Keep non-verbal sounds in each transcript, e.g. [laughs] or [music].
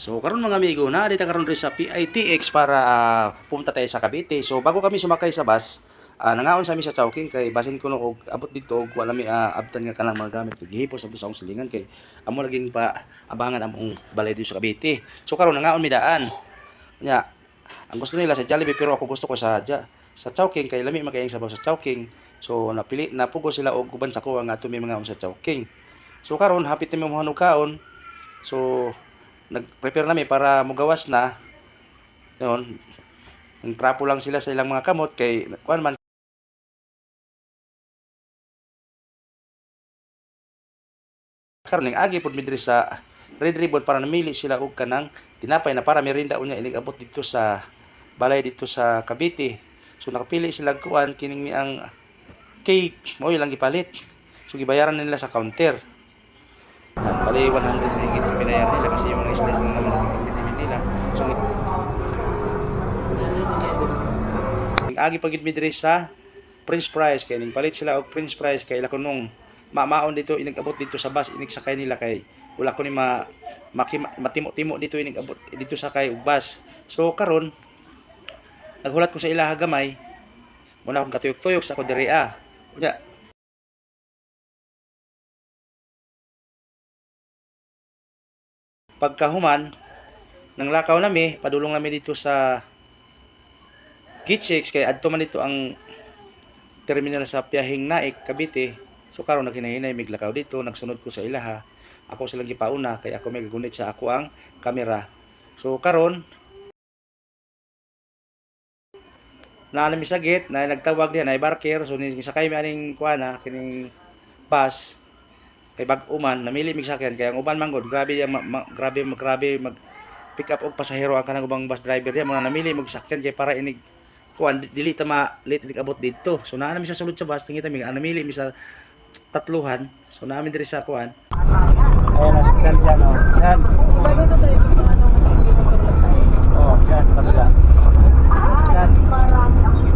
So karon mga amigo na dito karon rin sa PITX para ah, pumunta tayo sa Cavite. So bago kami sumakay sa bus, ah, nangaon sa amin sa Chowking kay basin ko no og abot dito og wala mi ah, abtan nga kanang mga gamit kay gihipos sa akong silingan kay amo laging pa abangan among balay dito sa Cavite. So karon nangaon mi daan. Nya ang gusto nila sa Jollibee pero ako gusto ko sa sa Chowking kay lami makayang sabaw sa Chowking. So napili napugo sila og uban sa ko nga ato mi mga sa Chowking. So karon hapit na mi mo kaon. So nag-prepare namin para mugawas na. Yun. Ang trapo lang sila sa ilang mga kamot kay kuan man karon ning agi pud midri sa Red Ribbon para namili sila og kanang tinapay na para merinda unya inig abot dito sa balay dito sa Cavite. So nakapili sila kuan kining ni ang cake mo ilang gipalit. So gibayaran nila sa counter. Bali 100 na yung binayaran nila kasi yung mga slice lang naman ang pinipili nila. So agi pagit mi diri sa Prince Price kay ning palit sila og Prince Price kay ila nung mamaon dito inigabot dito sa bus inig sakay nila kay wala ko ni ma matimo-timo dito inigabot dito sakay og bus. So karon naghulat ko sa ilaha gamay muna akong katuyok-tuyok sa ako diri ah. Unya, pagkahuman nang lakaw nami padulong nami dito sa Gate 6 kay adto man dito ang terminal sa Piyahing Naik Cavite. So karon naghinahinay mig lakaw dito nagsunod ko sa ilaha. Ako silang gipauna kay ako may gagunit sa ako ang kamera. So karon na nami sa gate na nagtawag diha na barker. So ni sakay mi aning kuana kining bus kay bag-uman namili mig sakyan kay ang uban manggod grabe ya ma, ma- grabe mag grabe mag pick up og pasahero ang kanang ubang bus driver ya mga namili mag sakyan kay para inig kuan dili ta ma late inig abot dito. So naa mi sa sulod sa bus tingita mi ang namili mi sa tatluhan. So naa mi diri sa kuan. Ayan na sakyan dyan oh yan oh yan kabila yan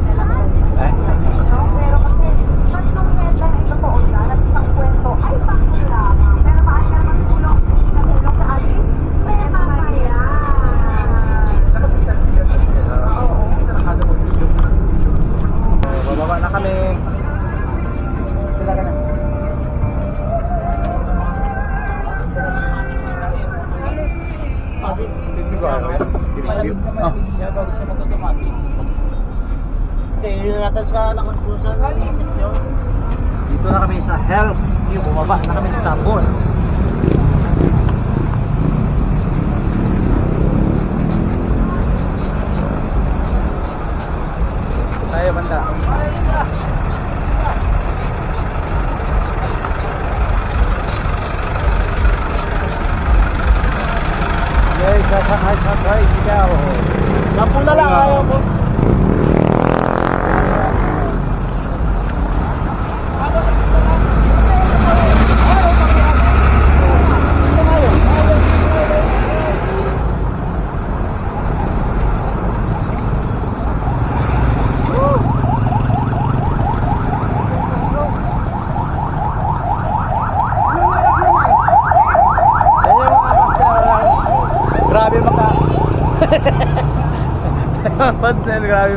Oh. Hindi natin sa nakasusan section. Dito na kami sa Hells View. Bumaba na kami sa bus. la [laughs] pastel, grabe.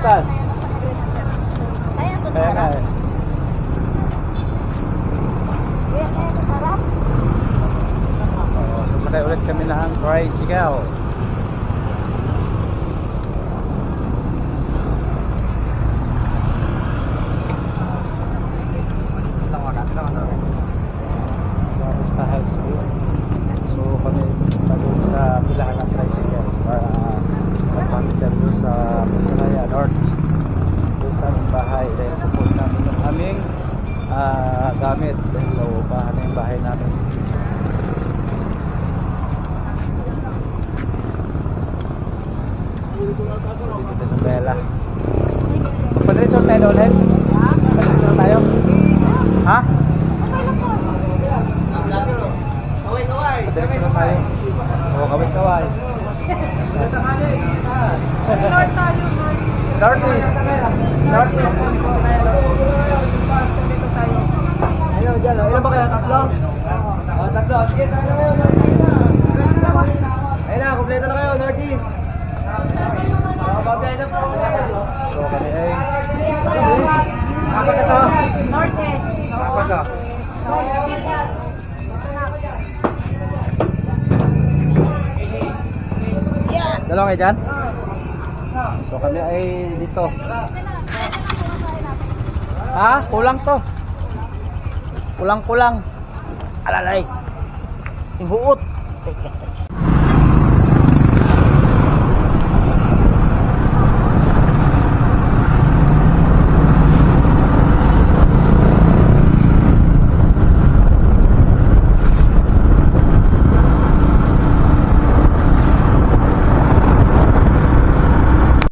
Saan? Ayan po sa Kaya nga harap. eh. Ayan, ayan, sa sasakay ulit kami ng tricycle. Para sa Hells View. So kami punta doon sa pilahan ng tricycle para magpamitan doon sa Masaraya Northeast doon sa aming bahay. Dahil pupun namin yung aming ah, gamit. Dahil nauupahan na yung bahay namin. Dito sa Bella. Padiretso tayo Hen? Padiretso tayo? Ha? Padiretso na tayo. Oo, kawit kaway Northeast Northeast Ayaw dyan. Ilan ba kaya? Tatlo? Oh, tatlo. Sige, saan na kayo? Northeast. Ayun na, kompleto na kayo, Northeast. Bababay na po. So kami ay... Apat na to. Northeast. Apat na. Dalawa kayo dyan? So kami ay dito. Ha? Kulang to. Kulang-kulang. Alalay. Yung huot. [laughs]